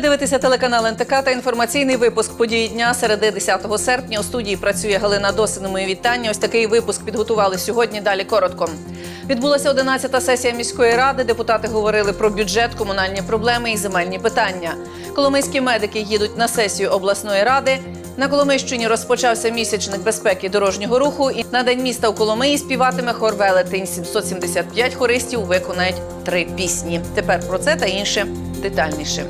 Ви дивитеся телеканал НТК та інформаційний випуск події дня середи 10 серпня. У студії працює Галина Досина. Мої вітання. Ось такий випуск підготували сьогодні. Далі коротко. Відбулася 11-та сесія міської ради. Депутати говорили про бюджет, комунальні проблеми і земельні питання. Коломийські медики їдуть на сесію обласної ради. На Коломийщині розпочався місячник безпеки дорожнього руху. І на день міста у Коломиї співатиме хор велетень. 775 хористів виконають три пісні. Тепер про це та інше детальніше.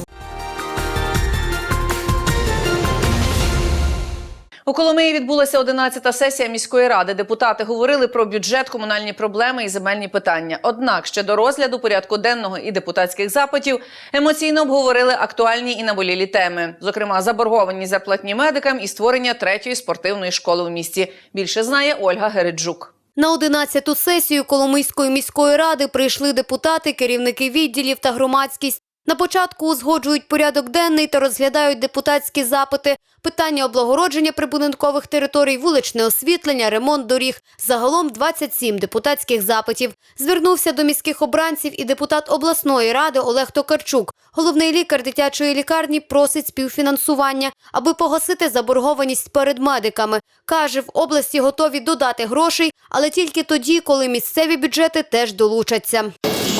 У Коломиї відбулася 11-та сесія міської ради. Депутати говорили про бюджет, комунальні проблеми і земельні питання. Однак ще до розгляду порядку денного і депутатських запитів емоційно обговорили актуальні і наболілі теми, зокрема заборгованість зарплатні медикам і створення третьої спортивної школи у місті. Більше знає Ольга Гереджук. На 11-ту сесію Коломийської міської ради прийшли депутати, керівники відділів та громадськість. На початку узгоджують порядок денний та розглядають депутатські запити, питання облагородження прибудинкових територій, вуличне освітлення, ремонт доріг. Загалом 27 депутатських запитів. Звернувся до міських обранців і депутат обласної ради Олег Токарчук. Головний лікар дитячої лікарні просить співфінансування, аби погасити заборгованість перед медиками. Каже, в області готові додати грошей, але тільки тоді, коли місцеві бюджети теж долучаться.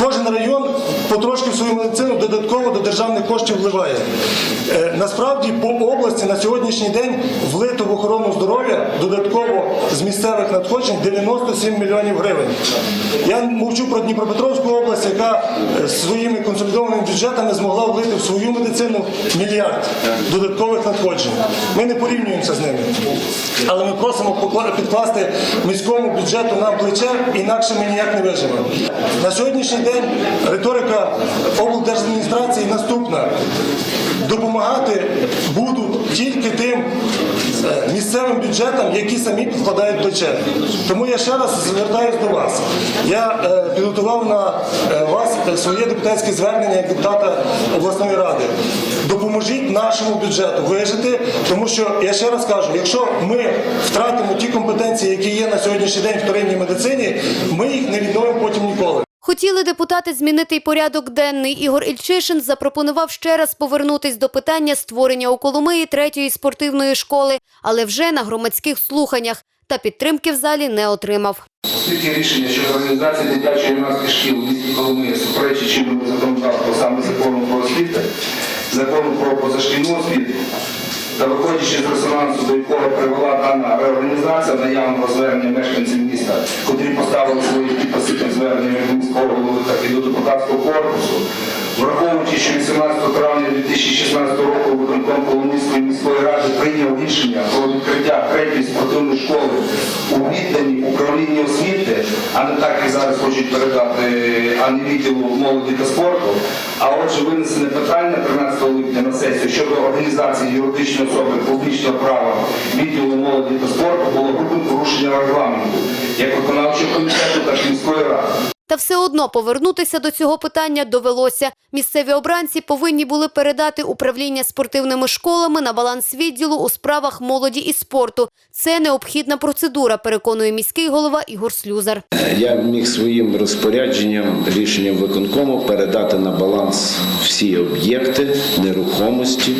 Кожен район потрошки в свою медицину додатково до державних коштів вливає. Е, Насправді по області на сьогоднішній день влито в охорону здоров'я додатково з місцевих надходжень 97 мільйонів гривень. Я мовчу про Дніпропетровську область, яка е, своїми консолідованими бюджетами змогла влити в свою медицину мільярд додаткових надходжень. Ми не порівнюємося з ними. Але ми просимо підкласти міському бюджету нам плече, інакше ми ніяк не виживемо. На сьогоднішній день риторика облдержадміністрації наступна. Допомагати будуть тільки тим е, місцевим бюджетам, які самі підкладають плече. Тому я ще раз звертаюся до вас. Я е, підготував на е, вас своє депутатське звернення як депутата обласної ради. Допоможіть нашому бюджету вижити, тому що я ще раз кажу, якщо ми втратимо ті компетенції, які є на сьогоднішній день в вторинній медицині, ми їх не відновимо потім ніколи. Хотіли депутати змінити й порядок денний. Ігор Ільчишин запропонував ще раз повернутись до питання створення у Коломиї третьої спортивної школи, але вже на громадських слуханнях. Та підтримки в залі не отримав. Оскільки рішення щодо організації дитячої юнацьких шкіл у місті Коломиї суперечить чинному законодавству саме закону про освіту, закону про позашкільну освіту, та виходячи з резонансу, до якого привела дана реорганізація наявного звернення мешканців міста, котрі поставили свої підписи під зверненням до міського голови та і до депутатського корпусу, враховуючи, що 18 травня 2016 року виконком Коломийської міської ради прийняв рішення про відкриття третьої спортивної школи у відданні управління освіти, а не так, як зараз хочуть передати, а не відділу молоді та спорту. А отже, винесене питання 13 липня на сесію щодо організації юридичної особи публічного права відділу молоді та спорту було грубим порушенням регламенту як виконавчого комітету, так і міської ради. Та все одно повернутися до цього питання довелося. Місцеві обранці повинні були передати управління спортивними школами на баланс відділу у справах молоді і спорту. Це необхідна процедура, переконує міський голова Ігор Слюзар. Я міг своїм розпорядженням, рішенням виконкому передати на баланс всі об'єкти нерухомості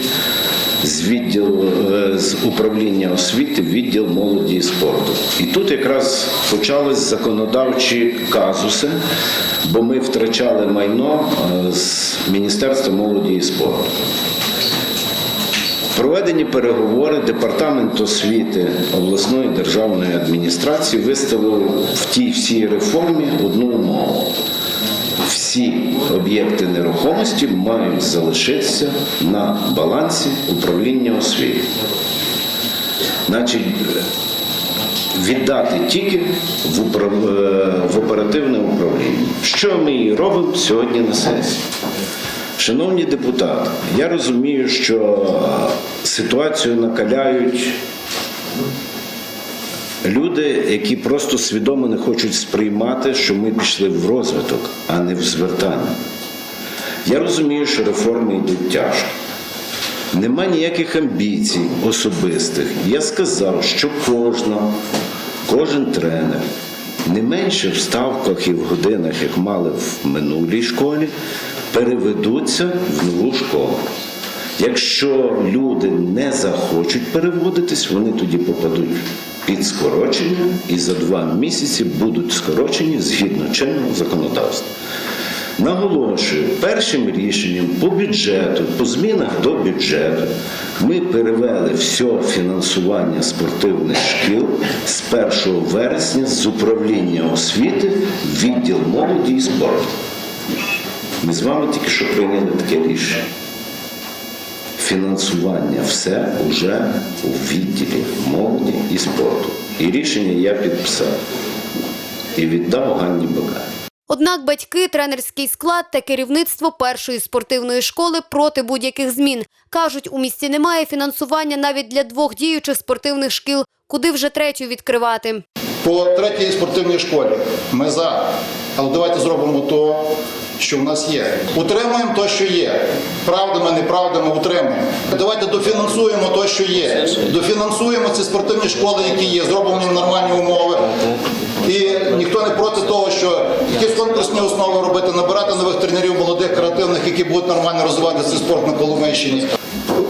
з відділу е, з управління освіти в відділ молоді і спорту. І тут якраз почались законодавчі казуси, бо ми втрачали майно е, з Міністерства молоді і спорту. Проведені переговори департамент освіти обласної державної адміністрації виставив в тій всій реформі одну умову. Всі об'єкти нерухомості мають залишитися на балансі управління освіти. Значить, віддати тільки в, управ... е, в оперативне управління. Що ми і робимо сьогодні на сесії? Шановні депутати, я розумію, що ситуацію накаляють люди, які просто свідомо не хочуть сприймати, що ми пішли в розвиток, а не в звертання. Я розумію, що реформи йдуть тяжко. Нема ніяких амбіцій особистих. Я сказав, що кожна, кожен тренер не менше в ставках і в годинах, як мали в минулій школі, переведуться в нову школу. Якщо люди не захочуть переводитись, вони тоді попадуть під скорочення і за два місяці будуть скорочені згідно чинного законодавства. Наголошую, першим рішенням по бюджету, по змінах до бюджету, ми перевели все фінансування спортивних шкіл з 1 вересня з управління освіти в відділ молоді і спорту. Ми з вами тільки що прийняли таке рішення. Фінансування все вже у відділі молоді і спорту. І рішення я підписав і віддав Ганні Бакай. Однак батьки, тренерський склад та керівництво першої спортивної школи проти будь-яких змін. Кажуть, у місті немає фінансування навіть для двох діючих спортивних шкіл, куди вже третю відкривати. По третій спортивній школі ми за. Але давайте зробимо то, що в нас є. Утримуємо то, що є. Правдами, неправдами утримуємо. Давайте дофінансуємо то, що є. Дофінансуємо ці спортивні школи, які є, зробимо їм нормальні умови. І ніхто не проти того, що якісь конкурсні основи робити, набирати нових тренерів молодих, креативних, які будуть нормально розвивати цей спорт на Коломийщині.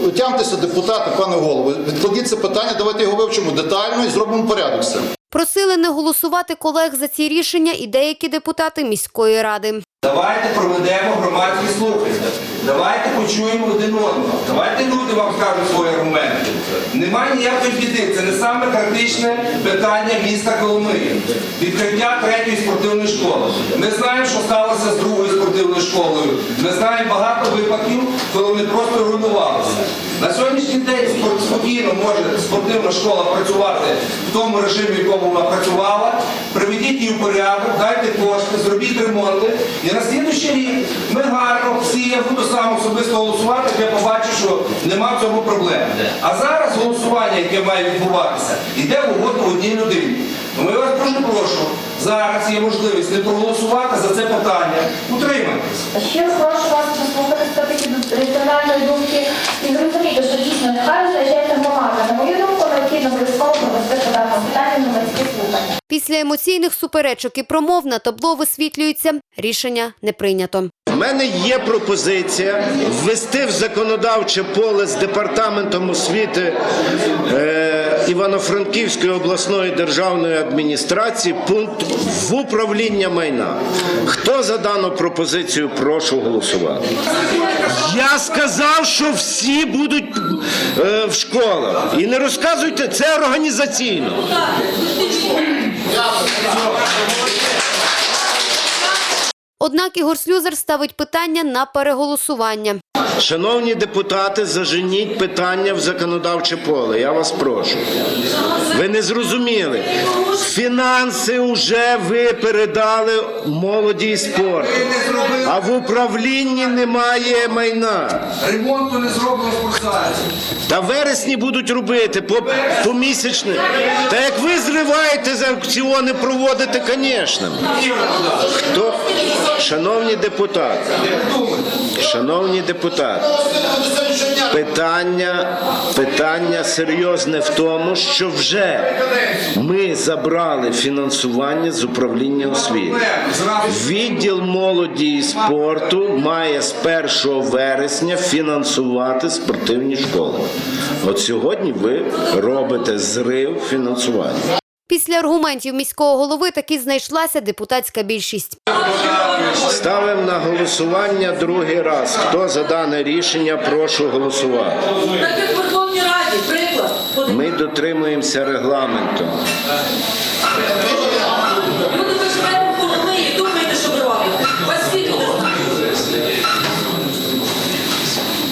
Утямтеся, депутати, пане голово, відкладіть це питання, давайте його вивчимо детально і зробимо порядок. Просили не голосувати колег за ці рішення і деякі депутати міської ради. Давайте проведемо громадські слухання. Давайте почуємо один одного. Давайте люди вам скажуть свої аргументи. Немає ніякої біди. Це не саме критичне питання міста Коломиї. Відкриття третьої спортивної школи. Ми знаємо, що сталося з другою спортивною школою. Ми знаємо багато випадків, коли вони просто руйнувалися. На сьогоднішній день спокійно може спортивна школа працювати в тому режимі, в якому вона працювала. Приведіть її в порядок, дайте кошти, зробіть ремонти. І на слідуючий рік ми гарно всі, я буду сам особисто голосувати, я побачу, що нема в цьому проблем. А зараз голосування, яке має відбуватися, йде в угоду одній людині. Тому я вас дуже прошу, зараз є можливість не проголосувати за це питання. Утримайтесь. Ще раз прошу вас послухати все-таки до думки і зрозуміти, що дійсно нехай визначається громада. На мою думку, необхідно обов'язково провести по даному питанню громадські слухання. Після емоційних суперечок і промов на табло висвітлюється рішення не прийнято. У мене є пропозиція ввести в законодавче поле з департаментом освіти е, Івано-Франківської обласної державної адміністрації пункт в управління майна. Хто за дану пропозицію, прошу голосувати. Я сказав, що всі будуть е, в школах. І не розказуйте, це організаційно. Однак Ігор Слюзер ставить питання на переголосування. Шановні депутати, заженіть питання в законодавче поле. Я вас прошу. Ви не зрозуміли. Фінанси вже ви передали молоді і спорту. А в управлінні немає майна. Ремонту не зроблено в. Та вересні будуть робити по, помісячно. Та як ви зриваєте за аукціони, проводите, звісно. Хто? Шановні депутати, шановні депутати, питання, питання серйозне в тому, що вже ми забрали фінансування з управління освіти. Відділ молоді і спорту має з 1 вересня фінансувати спортивні школи. От сьогодні ви робите зрив фінансування. Після аргументів міського голови таки знайшлася депутатська більшість. Ставимо на голосування другий раз. Хто за дане рішення, прошу голосувати. Так як Верховній Раді, приклад. Ми дотримуємося регламенту.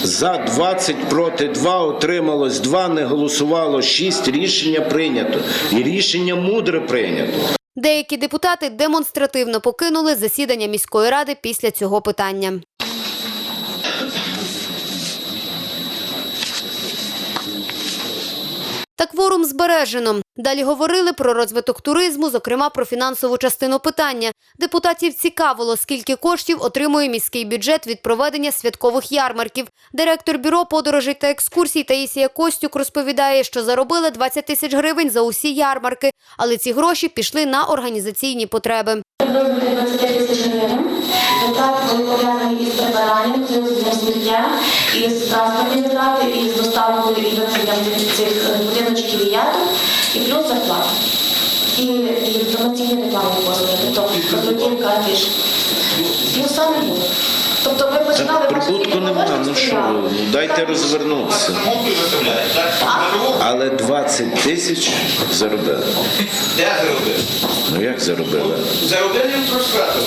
За 20 проти 2 отрималось 2, не голосувало 6. Рішення прийнято. І рішення мудре прийнято. Деякі депутати демонстративно покинули засідання міської ради після цього питання. Та кворум збережено. Далі говорили про розвиток туризму, зокрема про фінансову частину питання. Депутатів цікавило, скільки коштів отримує міський бюджет від проведення святкових ярмарків. Директор бюро подорожей та екскурсій Таїсія Костюк розповідає, що заробили 20 тисяч гривень за усі ярмарки, але ці гроші пішли на організаційні потреби. Приблизно 25 тисяч гривень. витрати були пов'язані із прибиранням, з із транспортні витрати, і з доставкою цих е, і плюс зарплата. І, інформаційні рекламні послуги, тобто роздруківка афіш. Плюс саме буде. Тобто ви починали прибутку які нема, ну що ну дайте розвернутися. Але 20 тисяч заробили. Де заробив? Ну як заробили? Заробив їм проспекту.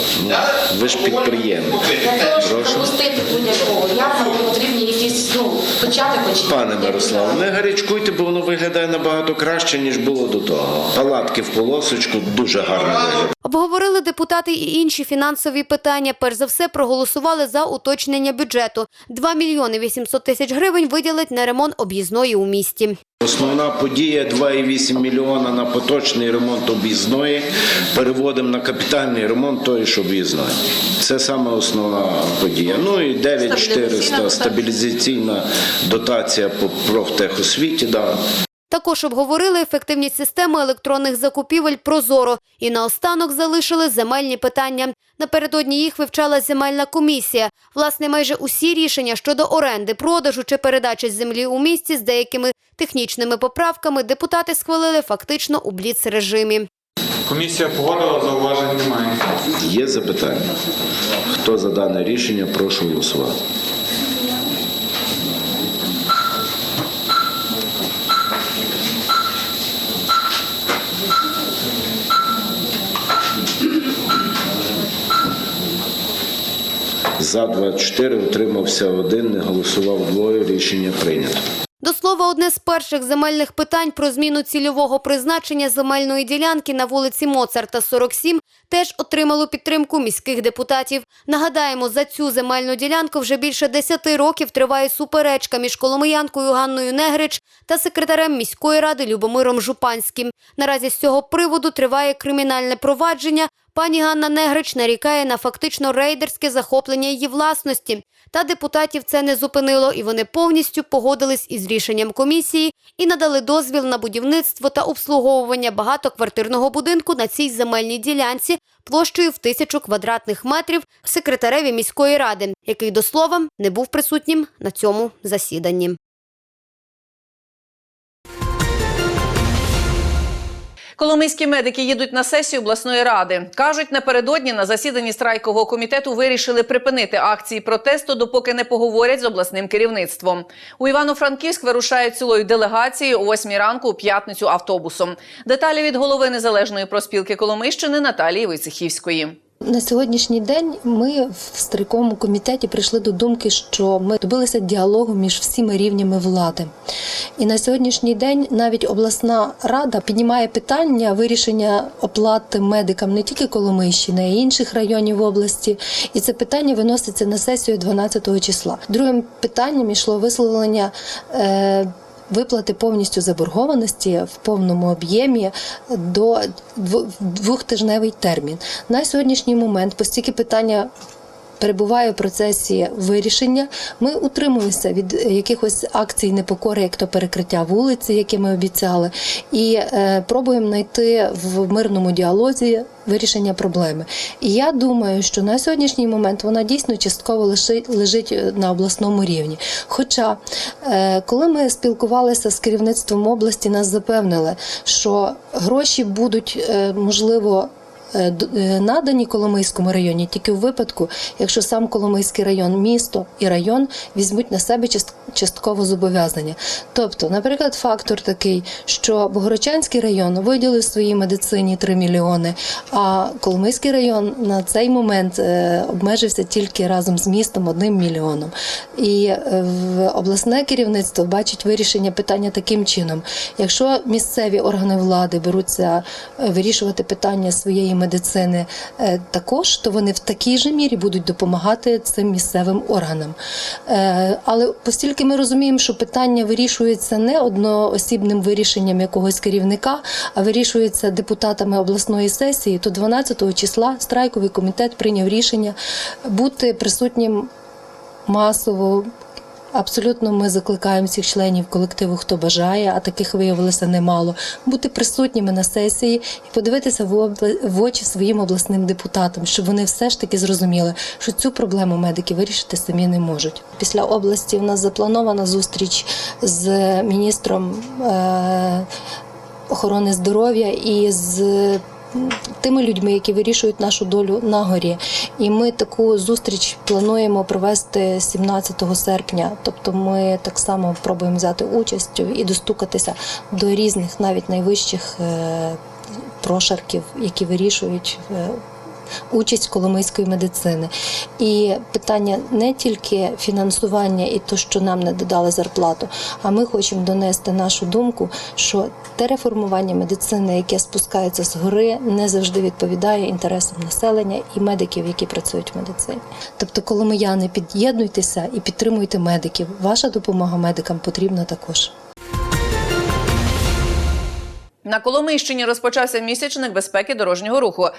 ви ж підприємець. Для того, щоб Прошу. запустити будь-якого, як нам потрібні якісь, ну, почати. Пане Мирославе, не гарячкуйте, бо воно виглядає набагато краще, ніж було до того. Палатки в полосочку дуже гарно виглядають. Обговорили депутати і інші фінансові питання. Перш за все проголосували за уточнення бюджету. 2 мільйони 800 тисяч гривень виділить на ремонт об'їзної у місті. Основна подія 2,8 мільйона на поточний ремонт об'їзної. Переводимо на капітальний ремонт тої ж об'їзної. Це саме основна подія. Ну і 9400 стабілізаційна дотація по профтехосвіті. Да. Також обговорили ефективність системи електронних закупівель Прозоро і наостанок залишили земельні питання. Напередодні їх вивчала земельна комісія. Власне, майже усі рішення щодо оренди, продажу чи передачі землі у місті з деякими технічними поправками депутати схвалили фактично у бліц-режимі. Комісія погодила, зауважень немає. Є запитання? Хто за дане рішення, прошу голосувати. За 24 утримався один, не голосував двоє. Рішення прийнято. Слова, одне з перших земельних питань про зміну цільового призначення земельної ділянки на вулиці Моцарта, 47, теж отримало підтримку міських депутатів. Нагадаємо, за цю земельну ділянку вже більше 10 років триває суперечка між коломиянкою Ганною Негрич та секретарем міської ради Любомиром Жупанським. Наразі з цього приводу триває кримінальне провадження. Пані Ганна Негрич нарікає на фактично рейдерське захоплення її власності. Та депутатів це не зупинило, і вони повністю погодились із рішенням комісії і надали дозвіл на будівництво та обслуговування багатоквартирного будинку на цій земельній ділянці площею в тисячу квадратних метрів секретареві міської ради, який до слова не був присутнім на цьому засіданні. Коломийські медики їдуть на сесію обласної ради. Кажуть, напередодні на засіданні страйкового комітету вирішили припинити акції протесту, допоки не поговорять з обласним керівництвом. У Івано-Франківськ вирушають цілою делегацією о 8 ранку у п'ятницю автобусом. Деталі від голови незалежної проспілки Коломийщини Наталії Войцехівської. На сьогоднішній день ми в стриковому комітеті прийшли до думки, що ми добилися діалогу між всіма рівнями влади. І на сьогоднішній день навіть обласна рада піднімає питання вирішення оплати медикам не тільки Коломийщини, а й інших районів області. І це питання виноситься на сесію 12 числа. Другим питанням йшло висловлення. Е, Виплати повністю заборгованості в повному об'ємі до дво- двохтижневий термін. На сьогоднішній момент, постільки питання перебуває в процесі вирішення, ми утримуємося від якихось акцій непокори, як то перекриття вулиці, які ми обіцяли, і е, пробуємо знайти в мирному діалозі вирішення проблеми. І я думаю, що на сьогоднішній момент вона дійсно частково лежить е, на обласному рівні. Хоча, е, коли ми спілкувалися з керівництвом області, нас запевнили, що гроші будуть е, можливо. Е, е, Надані Коломийському районі тільки в випадку, якщо сам Коломийський район, місто і район візьмуть на себе част- частково зобов'язання. Тобто, наприклад, фактор такий, що Богородчанський район виділив своїй медицині 3 мільйони, а Коломийський район на цей момент е, обмежився тільки разом з містом одним мільйоном. І обласне керівництво бачить вирішення питання таким чином: якщо місцеві органи влади беруться вирішувати питання своєї медицини е, також, то вони в такій же мірі будуть допомагати цим місцевим органам. Е, Але постільки ми розуміємо, що питання вирішується не одноосібним вирішенням якогось керівника, а вирішується депутатами обласної сесії, то 12 числа страйковий комітет прийняв рішення бути присутнім масово Абсолютно ми закликаємо всіх членів колективу, хто бажає, а таких виявилося немало, бути присутніми на сесії і подивитися в очі своїм обласним депутатам, щоб вони все ж таки зрозуміли, що цю проблему медики вирішити самі не можуть. Після області в нас запланована зустріч з міністром. Е- охорони здоров'я і з тими людьми, які вирішують нашу долю на горі. І ми таку зустріч плануємо провести 17 серпня. Тобто ми так само пробуємо взяти участь і достукатися до різних, навіть найвищих е, прошарків, які вирішують. Участь коломийської медицини і питання не тільки фінансування і то, що нам не додали зарплату, а ми хочемо донести нашу думку, що те реформування медицини, яке спускається з гори, не завжди відповідає інтересам населення і медиків, які працюють в медицині. Тобто, коломияни, під'єднуйтеся і підтримуйте медиків. Ваша допомога медикам потрібна також. На Коломийщині розпочався місячник безпеки дорожнього руху.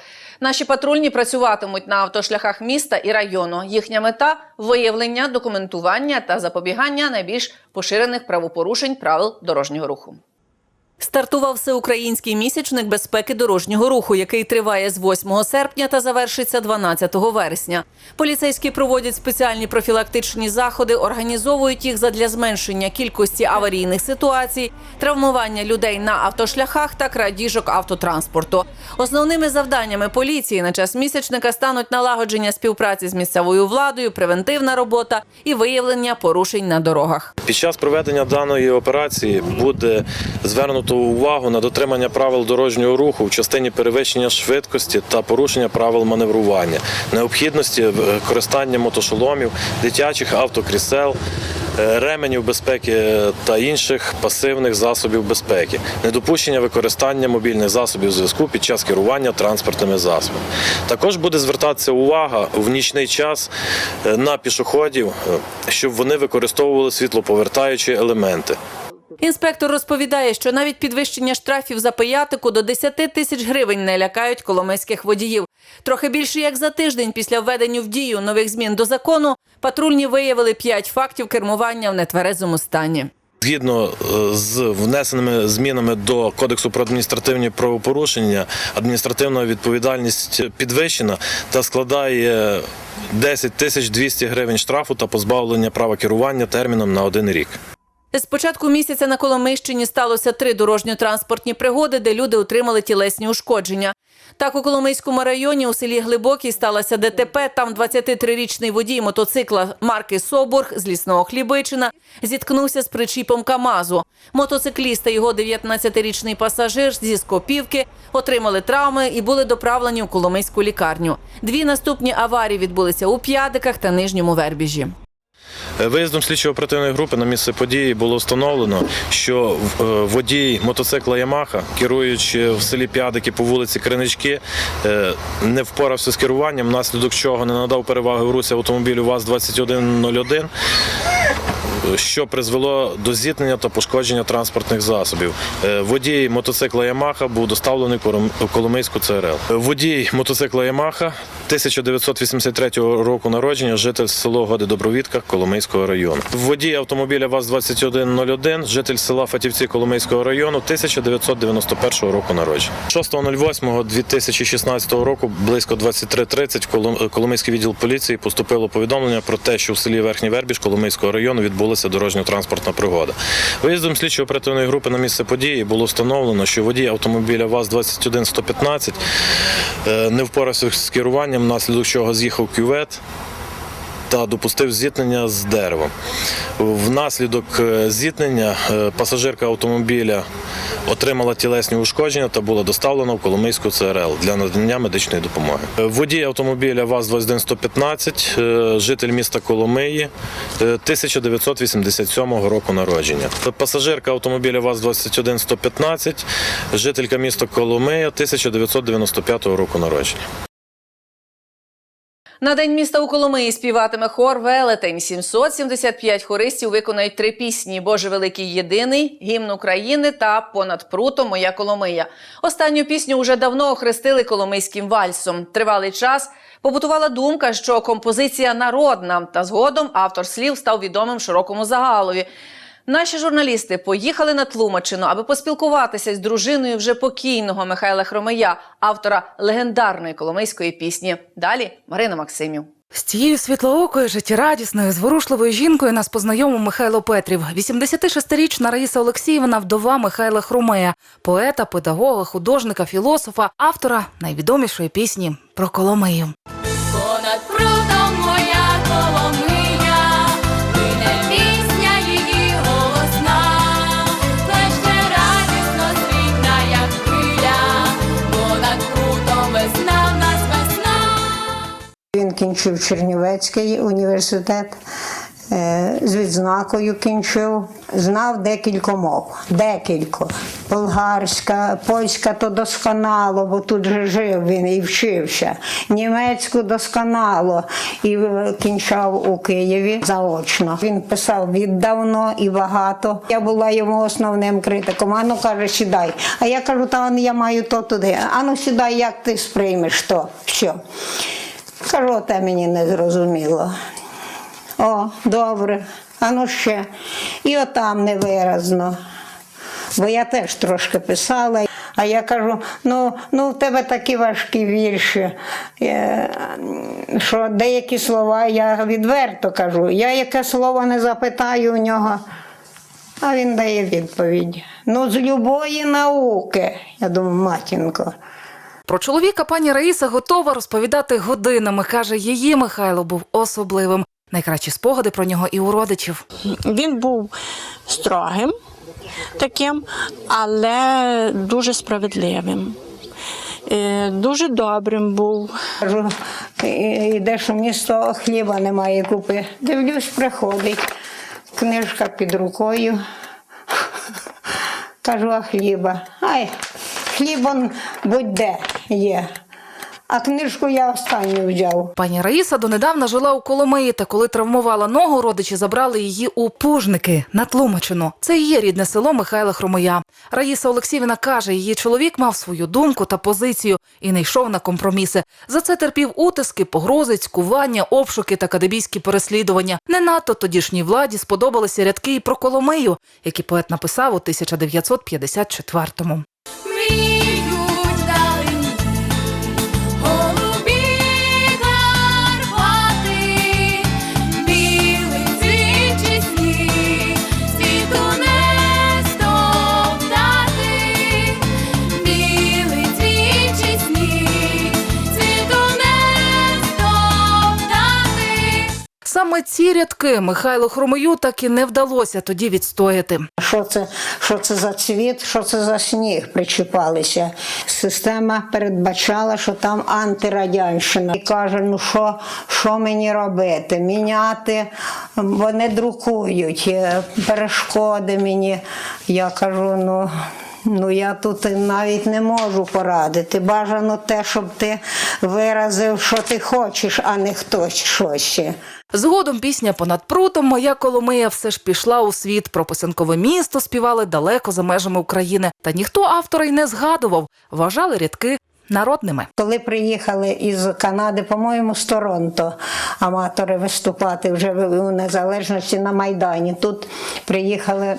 Наші патрульні працюватимуть на автошляхах міста і району. Їхня мета виявлення, документування та запобігання найбільш поширених правопорушень правил дорожнього руху. Стартував всеукраїнський місячник безпеки дорожнього руху, який триває з 8 серпня та завершиться 12 вересня. Поліцейські проводять спеціальні профілактичні заходи, організовують їх задля зменшення кількості аварійних ситуацій, травмування людей на автошляхах та крадіжок автотранспорту. Основними завданнями поліції на час місячника стануть налагодження співпраці з місцевою владою, превентивна робота і виявлення порушень на дорогах. Під час проведення даної операції буде звернуто увагу на дотримання правил дорожнього руху в частині перевищення швидкості та порушення правил маневрування, необхідності використання мотошоломів, дитячих автокрісел, е, ременів безпеки та інших пасивних засобів безпеки, недопущення використання мобільних засобів зв'язку під час керування транспортними засобами. Також буде звертатися увага в нічний час е, на пішоходів, е, щоб вони використовували світлоповертаючі елементи. Інспектор розповідає, що навіть підвищення штрафів за пиятику до 10 тисяч гривень не лякають коломийських водіїв. Трохи більше як за тиждень після введення в дію нових змін до закону патрульні виявили 5 фактів кермування в нетверезому стані. Згідно е, з внесеними змінами до кодексу про адміністративні правопорушення, адміністративна відповідальність підвищена та складає 10 тисяч 200 гривень штрафу та позбавлення права керування терміном на один рік. З початку місяця на Коломийщині сталося три дорожньо-транспортні пригоди, де люди отримали тілесні ушкодження. Так, у Коломийському районі у селі Глибокий сталося ДТП. Там 23-річний водій мотоцикла марки Соборг з лісного Хлібичина зіткнувся з причіпом КАМАЗу. Мотоцикліст та його 19-річний пасажир зі Скопівки отримали травми і були доправлені у Коломийську лікарню. Дві наступні аварії відбулися у П'ядиках та Нижньому Вербіжі. Е, Виїздом слідчо-оперативної групи на місце події було встановлено, що е, водій мотоцикла Ямаха, керуючи в селі П'ядики по вулиці Кринички, е, не впорався з керуванням, внаслідок чого не надав переваги в русі автомобілю ВАЗ-2101, що призвело до зіткнення та пошкодження транспортних засобів. Е, Водій мотоцикла Ямаха був доставлений в Коломийську ЦРЛ. Водій мотоцикла Ямаха 1983 року народження, житель село Годи Добровідка Коломийського району. Водій автомобіля ВАЗ-2101, житель села Фатівці Коломийського району 1991 року народження. 6.08.2016 року близько 23.30 в Колом- Коломийський відділ поліції поступило повідомлення про те, що в селі Верхній Вербіж Коломийського району відбулася дорожньо-транспортна пригода. Виїздом слідчої оперативної групи на місце події було встановлено, що водій автомобіля ВАЗ-21115 е, не впорався з керуванням, внаслідок чого з'їхав кювет та допустив зіткнення з деревом. Внаслідок е, зіткнення е, пасажирка автомобіля отримала тілесні ушкодження та була доставлена в Коломийську ЦРЛ для надання медичної допомоги. Е, Водій автомобіля ВАЗ-21115, е, житель міста Коломиї, е, 1987 року народження. Пасажирка автомобіля ВАЗ-21115, жителька міста Коломия, 1995 року народження. На день міста у Коломиї співатиме хор Велетень. 775 хористів виконають три пісні: Боже великий єдиний, гімн України та понад прутом Моя Коломия. Останню пісню уже давно охрестили коломийським вальсом. Тривалий час побутувала думка, що композиція народна, та згодом автор слів став відомим широкому загалові. Наші журналісти поїхали на Тлумачину, аби поспілкуватися з дружиною вже покійного Михайла Хромея, автора легендарної коломийської пісні. Далі Марина Максимів. З цією світлоокою, життєрадісною, зворушливою жінкою нас познайомив Михайло Петрів. 86-річна Раїса Олексіївна, вдова Михайла Хромея, поета, педагога, художника, філософа, автора найвідомішої пісні про Коломию. Кінчив Чернівецький університет. е, З відзнакою кінчив, знав декілька мов. Декілька. Болгарська, польська то досконало, бо тут же жив він і вчився. Німецьку досконало і кінчав у Києві заочно. Він писав віддавно і багато. Я була йому основним критиком. Ану каже, сідай. А я кажу, та я маю то туди. Ану сідай, як ти сприймеш то? Що? Кажу, те мені не зрозуміло. О, добре, а ну ще. І отам невиразно. Бо я теж трошки писала. А я кажу: ну, ну в тебе такі важкі вірші, е, що деякі слова я відверто кажу. Я яке слово не запитаю у нього, а він дає відповідь. Ну, з любої науки. Я думаю, матінко. Про чоловіка пані Раїса готова розповідати годинами. Каже, її Михайло був особливим. Найкращі спогади про нього і у родичів. Він був строгим таким, але дуже справедливим. Е, Дуже добрим був. Кажу, «І- йдеш у місто, хліба немає купи. Дивлюсь, приходить. Книжка під рукою. Кажу, а хліба. Ай, хліб он будь-де є. А книжку я останню взяв. Пані Раїса донедавна жила у Коломиї, та коли травмувала ногу, родичі забрали її у Пужники на Тлумачину. Це і є рідне село Михайла Хромоя. Раїса Олексіївна каже, її чоловік мав свою думку та позицію і не йшов на компроміси. За це терпів утиски, погрози, цькування, обшуки та кадебійські переслідування. Не надто тодішній владі сподобалися рядки і про Коломию, які поет написав у 1954-му. Саме ці рядки Михайлу Хромою так і не вдалося тоді відстояти. Що це, що це за цвіт, що це за сніг причіпалися. Система передбачала, що там антирадянщина. І каже, ну що, що мені робити? Міняти, вони друкують, е, перешкоди мені. Я кажу, ну. Ну, я тут навіть не можу порадити. Бажано те, щоб ти виразив, що ти хочеш, а не хтось щось ще. Згодом пісня понад прутом Моя Коломия все ж пішла у світ. Про писанкове місто співали далеко за межами України. Та ніхто автора й не згадував. Вважали рядки народними. Коли приїхали із Канади, по-моєму, з Торонто аматори виступати вже у незалежності на Майдані. Тут приїхали.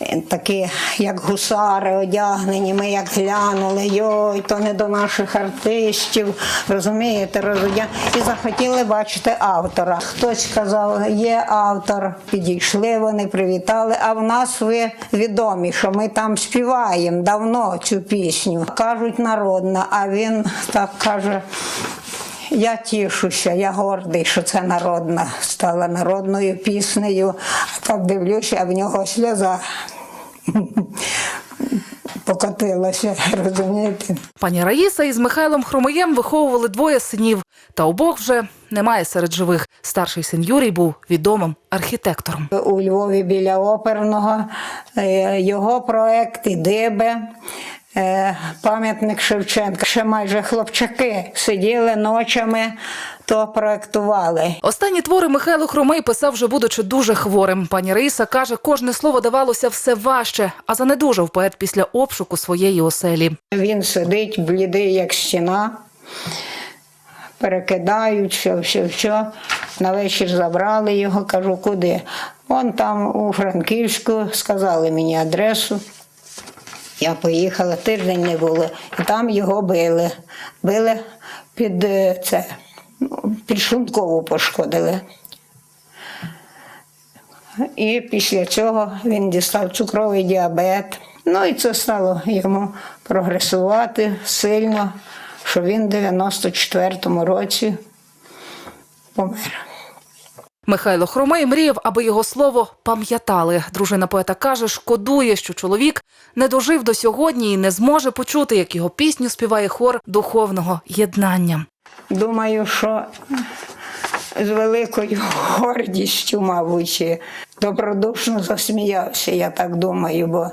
Е, Такі, як гусари одягнені, ми як глянули, йой, то не до наших артистів, розумієте, розодя... і захотіли бачити автора. Хтось сказав, є автор, підійшли вони, привітали. А в нас ви відомі, що ми там співаємо давно цю пісню. Кажуть, народна, а він так каже. Я тішуся, я гордий, що це народна стала народною піснею. А так дивлюся, а в нього сльоза покотилася, розумієте? Пані Раїса із Михайлом Хромоєм виховували двоє синів, та обох вже немає серед живих. Старший син Юрій був відомим архітектором. У Львові біля оперного е, його проект і Дибе. Е, пам'ятник Шевченка. Ще майже хлопчаки сиділи ночами, то проектували. Останні твори Михайло Хромий писав вже будучи дуже хворим. Пані Раїса каже, кожне слово давалося все важче, а занедужав поет після обшуку своєї оселі. Він сидить блідий, як стіна, перекидають, все, все, все. На вечір забрали його, кажу, куди? Вон там у Франківську сказали мені адресу. Я поїхала, тиждень не було, і там його били. Били під е, це, під пошкодили. І після цього він дістав цукровий діабет. Ну і це стало йому прогресувати сильно, що він в 94-му році помер. Михайло Хромий мріяв, аби його слово пам'ятали. Дружина поета каже, шкодує, що чоловік не дожив до сьогодні і не зможе почути, як його пісню співає хор духовного єднання. Думаю, що з великою гордістю, мабуть, добродушно засміявся, я так думаю, бо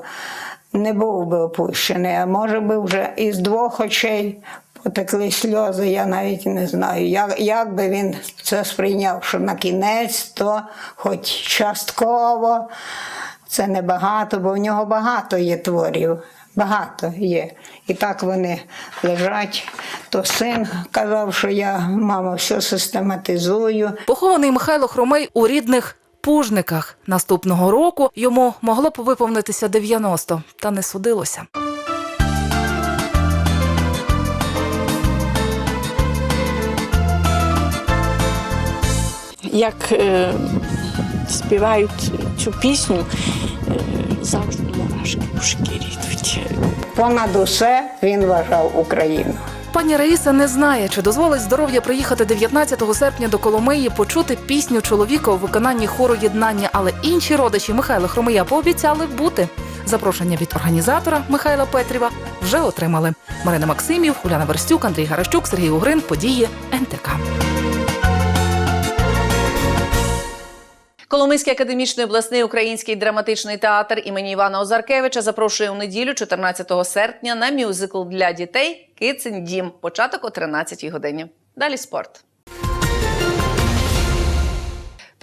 не був би опущений, а може би вже із двох очей потекли сльози, я навіть не знаю, як, як би він це сприйняв, що на кінець, то хоч частково, це небагато, бо в нього багато є творів. Багато є. І так вони лежать. То син казав, що я, мамо, все систематизую. Похований Михайло Хромий у рідних пужниках. Наступного року йому могло б виповнитися 90, та не судилося. Як е, співають цю пісню, е, завжди мурашки по шкірі йдуть. Понад усе він вважав Україну. Пані Раїса не знає, чи дозволить здоров'я приїхати 19 серпня до Коломиї почути пісню чоловіка у виконанні хору єднання, але інші родичі Михайла Хромия пообіцяли бути. Запрошення від організатора Михайла Петріва вже отримали. Марина Максимів, Уляна Верстюк, Андрій Гаращук, Сергій Угрин. Події НТК. Коломийський академічний обласний український драматичний театр імені Івана Озаркевича запрошує у неділю, 14 серпня, на мюзикл для дітей Кицин Дім. Початок о 13-й годині. Далі спорт.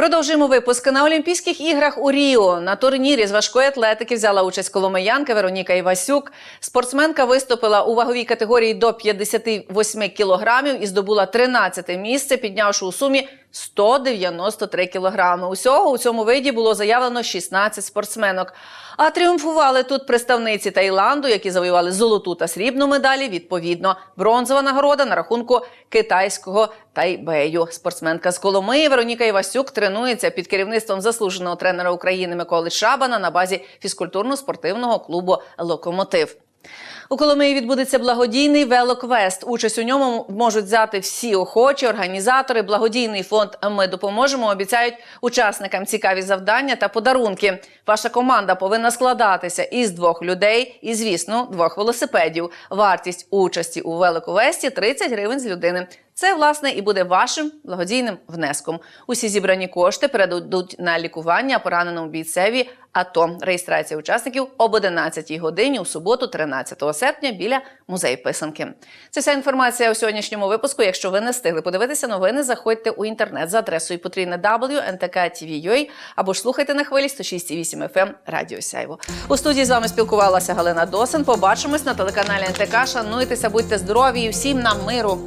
Продовжуємо випуск на Олімпійських іграх у Ріо. На турнірі з важкої атлетики взяла участь коломиянка Вероніка Івасюк. Спортсменка виступила у ваговій категорії до 58 кілограмів і здобула 13 місце, піднявши у сумі 193 кілограми. Усього у цьому виді було заявлено 16 спортсменок. А тріумфували тут представниці Таїланду, які завоювали золоту та срібну медалі. Відповідно, бронзова нагорода на рахунку китайського Тайбею. Спортсменка з Коломиї Вероніка Івасюк тренується під керівництвом заслуженого тренера України Миколи Шабана на базі фізкультурно-спортивного клубу Локомотив. У Коломиї відбудеться благодійний велоквест. Участь у ньому можуть взяти всі охочі, організатори. Благодійний фонд Ми допоможемо. Обіцяють учасникам цікаві завдання та подарунки. Ваша команда повинна складатися із двох людей і, звісно, двох велосипедів. Вартість участі у велоквесті 30 гривень з людини. Це власне і буде вашим благодійним внеском. Усі зібрані кошти передадуть на лікування пораненому бійцеві. АТО. реєстрація учасників об 11 годині у суботу, 13 серпня, біля музею писанки. Це вся інформація у сьогоднішньому випуску. Якщо ви не встигли подивитися новини, заходьте у інтернет за адресою потрійне WNTK.TV.ua або ж слухайте на хвилі 106,8 FM Радіо Сяйво. У студії з вами спілкувалася Галина Досин. Побачимось на телеканалі НТК. Шануйтеся, будьте здорові і всім нам миру.